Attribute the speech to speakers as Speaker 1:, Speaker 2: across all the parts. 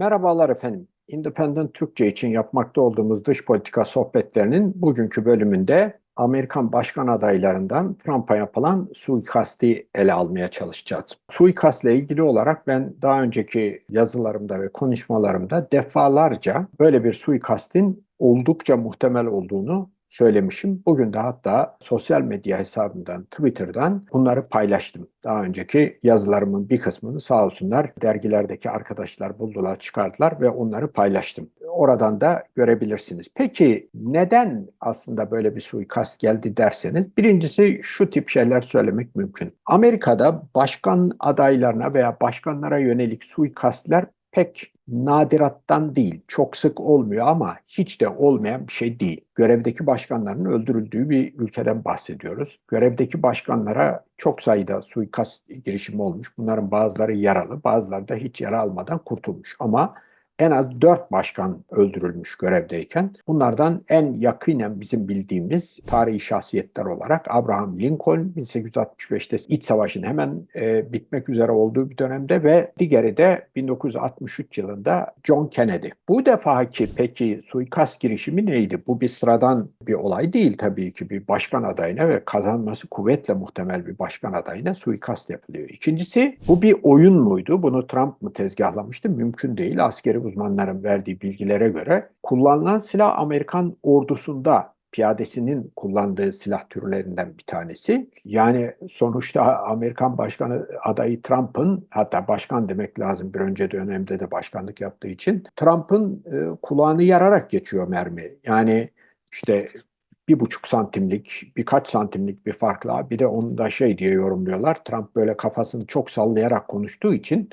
Speaker 1: Merhabalar efendim. Independent Türkçe için yapmakta olduğumuz dış politika sohbetlerinin bugünkü bölümünde Amerikan başkan adaylarından Trump'a yapılan suikasti ele almaya çalışacağız. Suikastla ilgili olarak ben daha önceki yazılarımda ve konuşmalarımda defalarca böyle bir suikastin oldukça muhtemel olduğunu söylemişim. Bugün de hatta sosyal medya hesabımdan, Twitter'dan bunları paylaştım. Daha önceki yazılarımın bir kısmını sağ olsunlar dergilerdeki arkadaşlar buldular, çıkardılar ve onları paylaştım. Oradan da görebilirsiniz. Peki neden aslında böyle bir suikast geldi derseniz, birincisi şu tip şeyler söylemek mümkün. Amerika'da başkan adaylarına veya başkanlara yönelik suikastler pek nadirattan değil, çok sık olmuyor ama hiç de olmayan bir şey değil. Görevdeki başkanların öldürüldüğü bir ülkeden bahsediyoruz. Görevdeki başkanlara çok sayıda suikast girişimi olmuş. Bunların bazıları yaralı, bazıları da hiç yara almadan kurtulmuş. Ama en az dört başkan öldürülmüş görevdeyken. Bunlardan en yakinen bizim bildiğimiz tarihi şahsiyetler olarak Abraham Lincoln 1865'te iç savaşın hemen e, bitmek üzere olduğu bir dönemde ve diğeri de 1963 yılında John Kennedy. Bu defaki peki suikast girişimi neydi? Bu bir sıradan bir olay değil tabii ki bir başkan adayına ve kazanması kuvvetle muhtemel bir başkan adayına suikast yapılıyor. İkincisi bu bir oyun muydu? Bunu Trump mı tezgahlamıştı? Mümkün değil. Askeri uzmanların verdiği bilgilere göre kullanılan silah Amerikan ordusunda piyadesinin kullandığı silah türlerinden bir tanesi. Yani sonuçta Amerikan Başkanı adayı Trump'ın hatta başkan demek lazım bir önce dönemde de başkanlık yaptığı için Trump'ın e, kulağını yararak geçiyor mermi. Yani işte bir buçuk santimlik, birkaç santimlik bir farkla bir de onu da şey diye yorumluyorlar. Trump böyle kafasını çok sallayarak konuştuğu için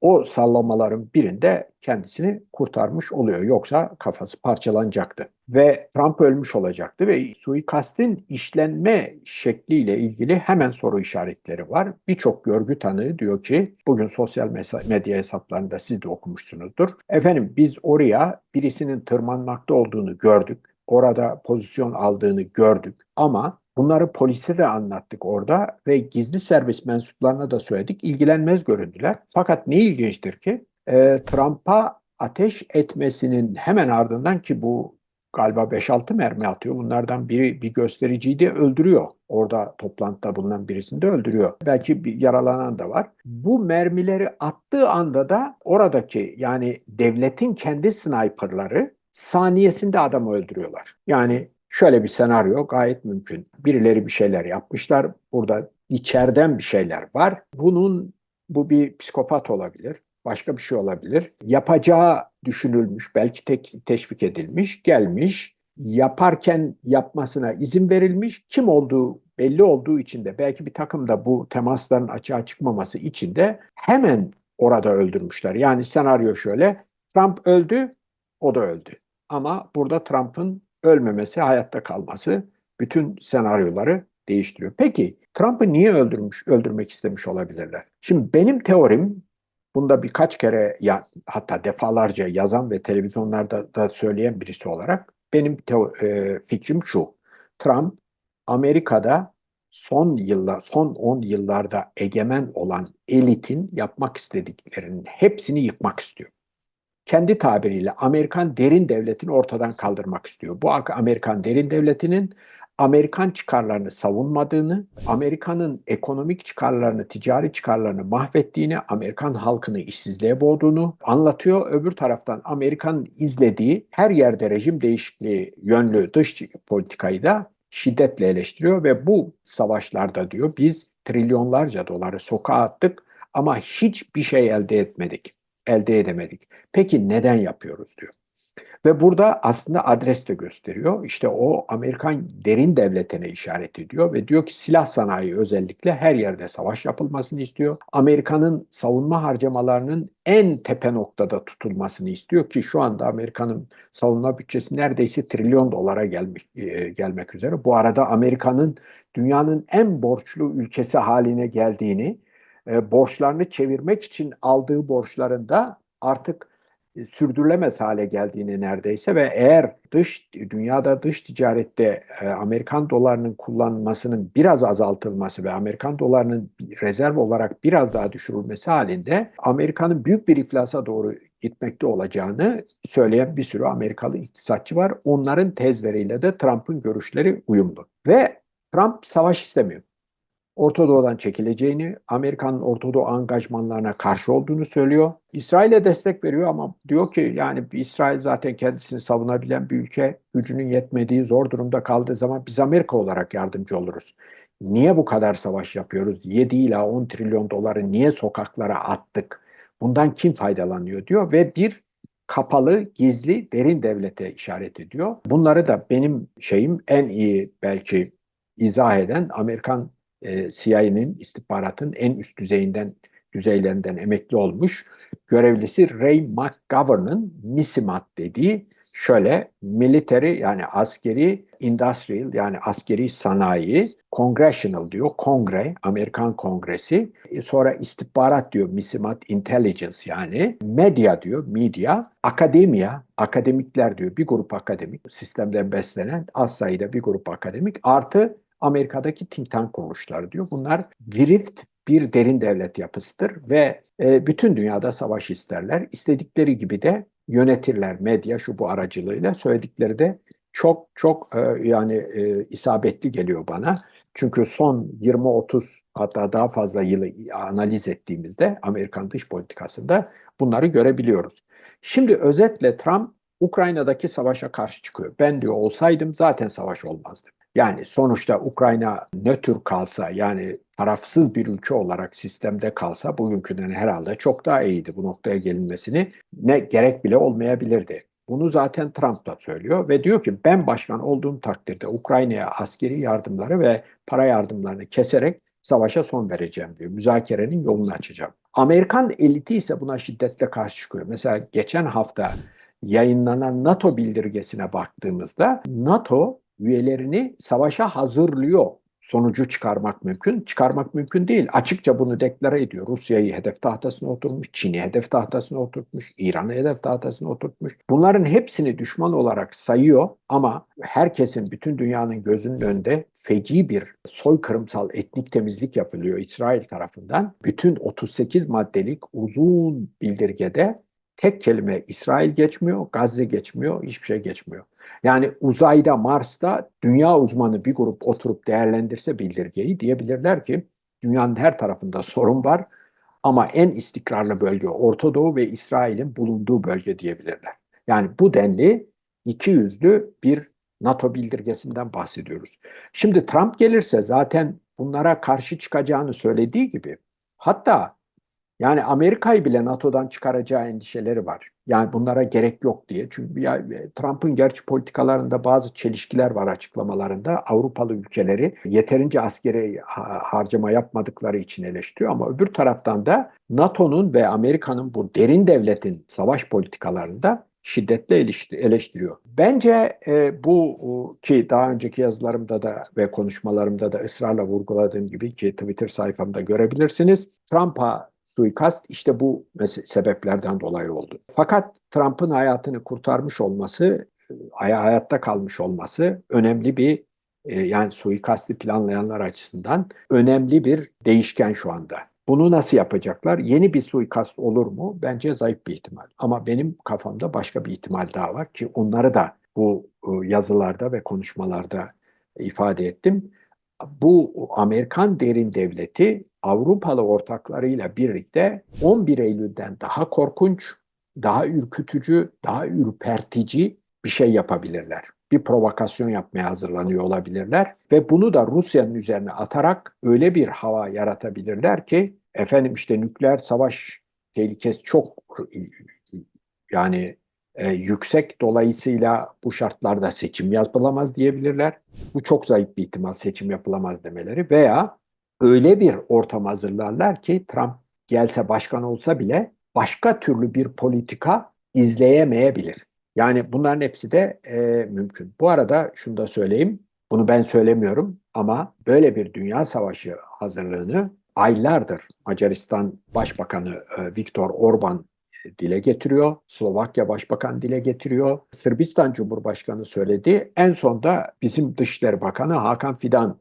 Speaker 1: o sallamaların birinde kendisini kurtarmış oluyor. Yoksa kafası parçalanacaktı. Ve Trump ölmüş olacaktı ve suikastin işlenme şekliyle ilgili hemen soru işaretleri var. Birçok görgü tanığı diyor ki, bugün sosyal medya hesaplarında siz de okumuşsunuzdur. Efendim biz oraya birisinin tırmanmakta olduğunu gördük. Orada pozisyon aldığını gördük ama Bunları polise de anlattık orada ve gizli servis mensuplarına da söyledik. İlgilenmez göründüler. Fakat ne ilginçtir ki e, Trump'a ateş etmesinin hemen ardından ki bu galiba 5-6 mermi atıyor. Bunlardan biri bir göstericiyi de öldürüyor. Orada toplantıda bulunan birisini de öldürüyor. Belki bir yaralanan da var. Bu mermileri attığı anda da oradaki yani devletin kendi sniperları saniyesinde adamı öldürüyorlar. Yani Şöyle bir senaryo gayet mümkün. Birileri bir şeyler yapmışlar. Burada içeriden bir şeyler var. Bunun bu bir psikopat olabilir. Başka bir şey olabilir. Yapacağı düşünülmüş, belki tek, teşvik edilmiş, gelmiş. Yaparken yapmasına izin verilmiş. Kim olduğu belli olduğu için de belki bir takım da bu temasların açığa çıkmaması için de hemen orada öldürmüşler. Yani senaryo şöyle. Trump öldü, o da öldü. Ama burada Trump'ın ölmemesi, hayatta kalması bütün senaryoları değiştiriyor. Peki Trump'ı niye öldürmüş, öldürmek istemiş olabilirler? Şimdi benim teorim bunda birkaç kere ya hatta defalarca yazan ve televizyonlarda da söyleyen birisi olarak benim e, fikrim şu. Trump Amerika'da son yıllar, son 10 yıllarda egemen olan elitin yapmak istediklerinin hepsini yıkmak istiyor kendi tabiriyle Amerikan derin devletini ortadan kaldırmak istiyor. Bu Amerikan derin devletinin Amerikan çıkarlarını savunmadığını, Amerika'nın ekonomik çıkarlarını, ticari çıkarlarını mahvettiğini, Amerikan halkını işsizliğe boğduğunu anlatıyor. Öbür taraftan Amerika'nın izlediği her yerde rejim değişikliği yönlü dış politikayı da şiddetle eleştiriyor ve bu savaşlarda diyor biz trilyonlarca doları sokağa attık ama hiçbir şey elde etmedik elde edemedik. Peki neden yapıyoruz diyor. Ve burada aslında adres de gösteriyor. İşte o Amerikan derin devletine işaret ediyor ve diyor ki silah sanayi özellikle her yerde savaş yapılmasını istiyor. Amerika'nın savunma harcamalarının en tepe noktada tutulmasını istiyor ki şu anda Amerika'nın savunma bütçesi neredeyse trilyon dolara gelmek, e, gelmek üzere. Bu arada Amerika'nın dünyanın en borçlu ülkesi haline geldiğini e, borçlarını çevirmek için aldığı borçlarında artık e, sürdürülemez hale geldiğini neredeyse ve eğer dış dünyada dış ticarette e, Amerikan dolarının kullanılmasının biraz azaltılması ve Amerikan dolarının rezerv olarak biraz daha düşürülmesi halinde Amerika'nın büyük bir iflasa doğru gitmekte olacağını söyleyen bir sürü Amerikalı iktisatçı var. Onların tezleriyle de Trump'ın görüşleri uyumlu. Ve Trump savaş istemiyor. Orta Doğu'dan çekileceğini, Amerika'nın Orta Doğu angajmanlarına karşı olduğunu söylüyor. İsrail'e destek veriyor ama diyor ki yani İsrail zaten kendisini savunabilen bir ülke, gücünün yetmediği zor durumda kaldığı zaman biz Amerika olarak yardımcı oluruz. Niye bu kadar savaş yapıyoruz? 7 ila 10 trilyon doları niye sokaklara attık? Bundan kim faydalanıyor diyor ve bir kapalı, gizli, derin devlete işaret ediyor. Bunları da benim şeyim en iyi belki izah eden Amerikan e, CIA'nin istihbaratın en üst düzeyinden düzeylerinden emekli olmuş görevlisi Ray McGovern'ın MISIMAT dediği şöyle military yani askeri industrial yani askeri sanayi congressional diyor kongre Amerikan kongresi. E, sonra istihbarat diyor misimat intelligence yani medya diyor media. Akademiya akademikler diyor bir grup akademik sistemden beslenen az sayıda bir grup akademik. Artı Amerika'daki think tank kuruluşları diyor. Bunlar girift bir derin devlet yapısıdır ve e, bütün dünyada savaş isterler. İstedikleri gibi de yönetirler medya şu bu aracılığıyla. Söyledikleri de çok çok e, yani e, isabetli geliyor bana. Çünkü son 20-30 hatta daha fazla yılı analiz ettiğimizde Amerikan dış politikasında bunları görebiliyoruz. Şimdi özetle Trump Ukrayna'daki savaşa karşı çıkıyor. Ben diyor olsaydım zaten savaş olmazdı. Yani sonuçta Ukrayna nötr kalsa yani tarafsız bir ülke olarak sistemde kalsa bugünküden herhalde çok daha iyiydi bu noktaya gelinmesini ne gerek bile olmayabilirdi. Bunu zaten Trump da söylüyor ve diyor ki ben başkan olduğum takdirde Ukrayna'ya askeri yardımları ve para yardımlarını keserek savaşa son vereceğim diyor. Müzakerenin yolunu açacağım. Amerikan eliti ise buna şiddetle karşı çıkıyor. Mesela geçen hafta yayınlanan NATO bildirgesine baktığımızda NATO üyelerini savaşa hazırlıyor sonucu çıkarmak mümkün. Çıkarmak mümkün değil. Açıkça bunu deklare ediyor. Rusya'yı hedef tahtasına oturmuş, Çin'i hedef tahtasına oturtmuş, İran'ı hedef tahtasına oturtmuş. Bunların hepsini düşman olarak sayıyor ama herkesin, bütün dünyanın gözünün önünde feci bir soykırımsal etnik temizlik yapılıyor İsrail tarafından. Bütün 38 maddelik uzun bildirgede tek kelime İsrail geçmiyor, Gazze geçmiyor, hiçbir şey geçmiyor. Yani uzayda, Mars'ta dünya uzmanı bir grup oturup değerlendirse bildirgeyi diyebilirler ki dünyanın her tarafında sorun var ama en istikrarlı bölge Orta Doğu ve İsrail'in bulunduğu bölge diyebilirler. Yani bu denli iki yüzlü bir NATO bildirgesinden bahsediyoruz. Şimdi Trump gelirse zaten bunlara karşı çıkacağını söylediği gibi hatta yani Amerika'yı bile NATO'dan çıkaracağı endişeleri var. Yani bunlara gerek yok diye. Çünkü e, Trump'ın gerçi politikalarında bazı çelişkiler var açıklamalarında. Avrupalı ülkeleri yeterince askeri harcama yapmadıkları için eleştiriyor. Ama öbür taraftan da NATO'nun ve Amerika'nın bu derin devletin savaş politikalarında şiddetle eleştiriyor. Bence e, bu ki daha önceki yazılarımda da ve konuşmalarımda da ısrarla vurguladığım gibi ki Twitter sayfamda görebilirsiniz. Trump'a suikast işte bu sebeplerden dolayı oldu. Fakat Trump'ın hayatını kurtarmış olması, hayatta kalmış olması önemli bir e, yani suikasti planlayanlar açısından önemli bir değişken şu anda. Bunu nasıl yapacaklar? Yeni bir suikast olur mu? Bence zayıf bir ihtimal. Ama benim kafamda başka bir ihtimal daha var ki onları da bu e, yazılarda ve konuşmalarda ifade ettim. Bu Amerikan derin devleti Avrupalı ortaklarıyla birlikte 11 Eylül'den daha korkunç, daha ürkütücü, daha ürpertici bir şey yapabilirler. Bir provokasyon yapmaya hazırlanıyor olabilirler ve bunu da Rusya'nın üzerine atarak öyle bir hava yaratabilirler ki efendim işte nükleer savaş tehlikesi çok yani e, yüksek dolayısıyla bu şartlarda seçim yapılamaz diyebilirler. Bu çok zayıf bir ihtimal seçim yapılamaz demeleri veya öyle bir ortam hazırlarlar ki Trump gelse başkan olsa bile başka türlü bir politika izleyemeyebilir. Yani bunların hepsi de e, mümkün. Bu arada şunu da söyleyeyim. Bunu ben söylemiyorum ama böyle bir dünya savaşı hazırlığını aylardır Macaristan Başbakanı e, Viktor Orban dile getiriyor. Slovakya Başbakan dile getiriyor. Sırbistan Cumhurbaşkanı söyledi. En sonda bizim Dışişleri Bakanı Hakan Fidan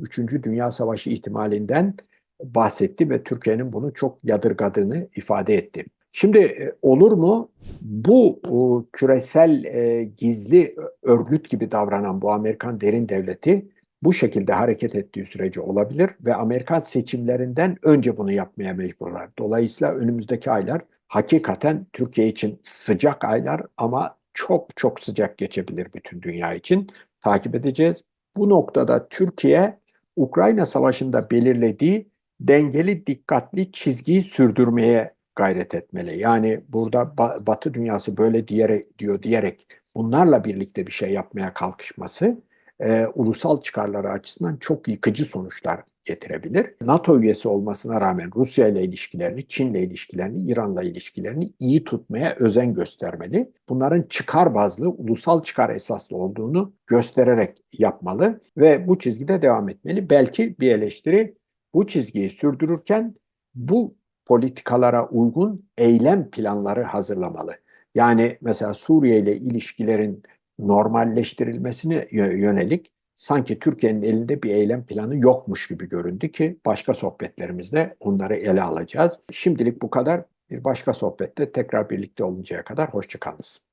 Speaker 1: 3. Dünya Savaşı ihtimalinden bahsetti ve Türkiye'nin bunu çok yadırgadığını ifade etti. Şimdi e, olur mu? Bu o, küresel e, gizli örgüt gibi davranan bu Amerikan derin devleti bu şekilde hareket ettiği sürece olabilir ve Amerikan seçimlerinden önce bunu yapmaya mecburlar. Dolayısıyla önümüzdeki aylar hakikaten Türkiye için sıcak aylar ama çok çok sıcak geçebilir bütün dünya için. Takip edeceğiz. Bu noktada Türkiye Ukrayna Savaşı'nda belirlediği dengeli, dikkatli çizgiyi sürdürmeye gayret etmeli. Yani burada Batı dünyası böyle diyerek, diyor diyerek bunlarla birlikte bir şey yapmaya kalkışması e, ulusal çıkarları açısından çok yıkıcı sonuçlar getirebilir. NATO üyesi olmasına rağmen Rusya ile ilişkilerini, Çin ile ilişkilerini, İran'la ilişkilerini iyi tutmaya özen göstermeli. Bunların çıkar bazlı, ulusal çıkar esaslı olduğunu göstererek yapmalı ve bu çizgide devam etmeli. Belki bir eleştiri bu çizgiyi sürdürürken bu politikalara uygun eylem planları hazırlamalı. Yani mesela Suriye ile ilişkilerin normalleştirilmesine yönelik sanki Türkiye'nin elinde bir eylem planı yokmuş gibi göründü ki başka sohbetlerimizde onları ele alacağız. Şimdilik bu kadar. Bir başka sohbette tekrar birlikte oluncaya kadar hoşçakalınız.